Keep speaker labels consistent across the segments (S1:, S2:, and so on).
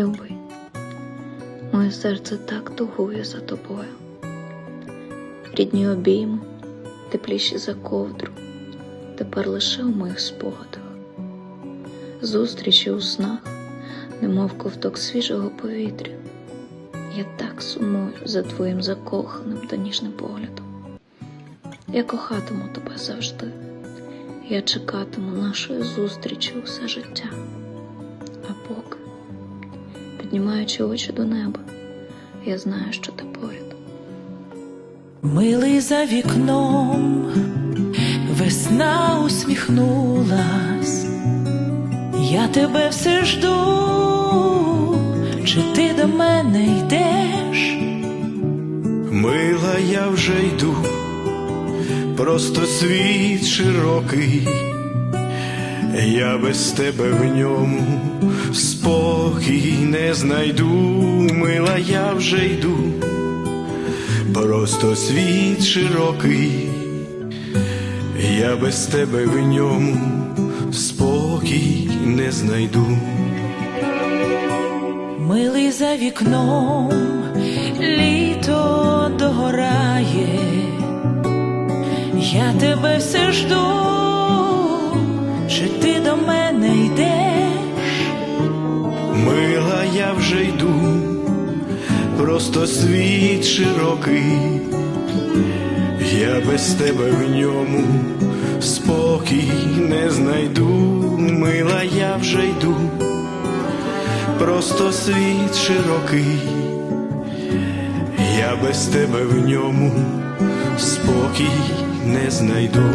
S1: Любий, моє серце так тугує за тобою. Рідні обійми, тепліші за ковдру, тепер лише у моїх спогадах. Зустрічі у снах, немов ковток свіжого повітря. Я так сумую за твоїм закоханим та ніжним поглядом. Я кохатиму тебе завжди. Я чекатиму нашої зустрічі усе життя. А поки, піднімаючи очі до неба, я знаю, що ти поряд.
S2: Милий за вікном, весна усміхнулась, я тебе все жду, чи ти до мене йдеш?
S3: Мила, я вже йду, просто світ широкий, я без тебе в ньому не знайду, мила, я вже йду, просто світ широкий, я без тебе в ньому спокій не знайду.
S2: Милий за вікном, літо догорає, я тебе все жду,
S3: просто світ широкий, я без тебе в ньому спокій не знайду, мила, я вже йду, просто світ широкий, я без тебе в ньому спокій не знайду.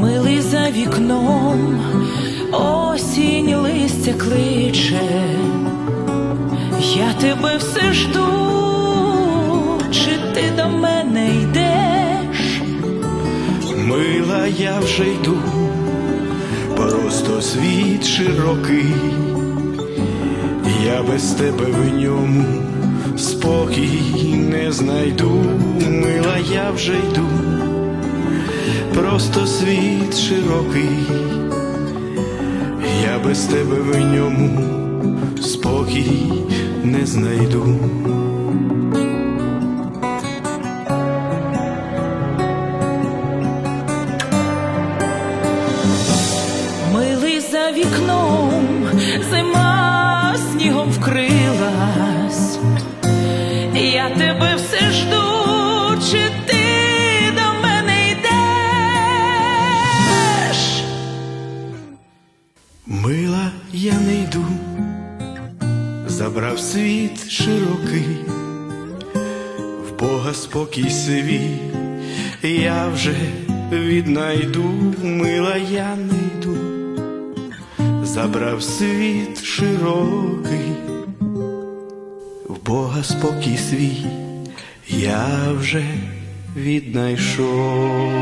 S2: Милий за вікном, осінь листя кличе, я
S3: вже йду, просто світ широкий, я без тебе в ньому спокій не знайду, мила, я вже йду, просто світ широкий, я без тебе в ньому спокій не знайду.
S2: Вікном, зима снігом вкрилась, я тебе все жду, чи ти до мене йдеш?
S3: Мила, я не йду, забрав світ широкий, в Бога спокій свій, я вже віднайду, мила, я не йду, забрав світ широкий, в Бога спокій свій, я вже віднайшов.